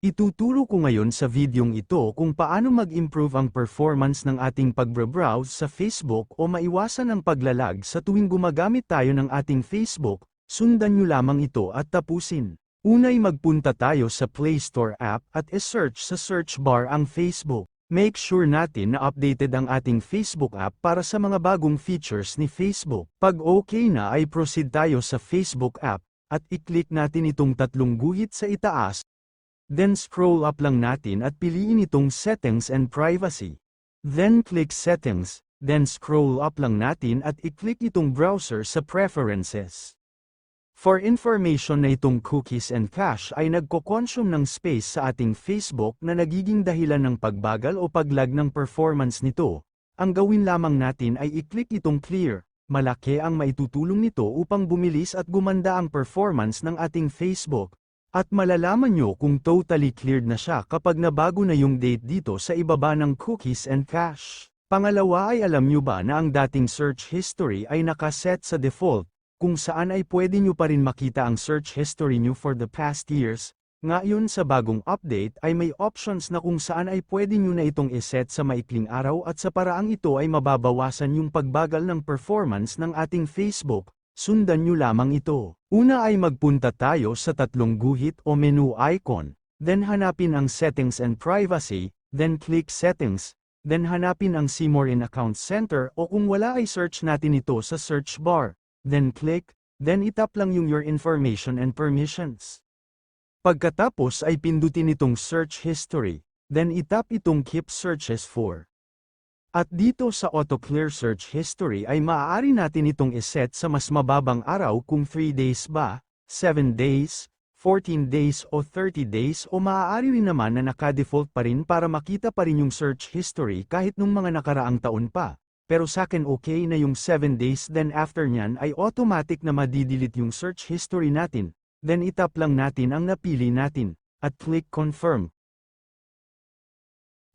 Ituturo ko ngayon sa videong ito kung paano mag-improve ang performance ng ating pagbre-browse sa Facebook o maiwasan ang paglalag sa tuwing gumagamit tayo ng ating Facebook, sundan nyo lamang ito at tapusin. Unay magpunta tayo sa Play Store app at e-search sa search bar ang Facebook. Make sure natin na updated ang ating Facebook app para sa mga bagong features ni Facebook. Pag okay na ay proceed tayo sa Facebook app, at i-click natin itong tatlong guhit sa itaas, Then scroll up lang natin at piliin itong Settings and Privacy. Then click Settings, then scroll up lang natin at i-click itong Browser sa Preferences. For information na itong cookies and cache ay nagko-consume ng space sa ating Facebook na nagiging dahilan ng pagbagal o paglag ng performance nito. Ang gawin lamang natin ay i-click itong Clear. Malaki ang maitutulong nito upang bumilis at gumanda ang performance ng ating Facebook. At malalaman nyo kung totally cleared na siya kapag nabago na yung date dito sa ibaba ng cookies and cache. Pangalawa ay alam nyo ba na ang dating search history ay nakaset sa default, kung saan ay pwede nyo pa rin makita ang search history nyo for the past years. Ngayon sa bagong update ay may options na kung saan ay pwede nyo na itong iset sa maikling araw at sa paraang ito ay mababawasan yung pagbagal ng performance ng ating Facebook, sundan nyo lamang ito. Una ay magpunta tayo sa tatlong guhit o menu icon, then hanapin ang Settings and Privacy, then click Settings, then hanapin ang See More in Account Center o kung wala ay search natin ito sa search bar, then click, then itap lang yung Your Information and Permissions. Pagkatapos ay pindutin itong Search History, then itap itong Keep Searches for. At dito sa Auto Clear Search History ay maaari natin itong iset sa mas mababang araw kung 3 days ba, 7 days, 14 days o 30 days o maaari rin naman na naka-default pa rin para makita pa rin yung search history kahit nung mga nakaraang taon pa. Pero sa okay na yung 7 days then after nyan ay automatic na madidelete yung search history natin, then itap lang natin ang napili natin, at click confirm.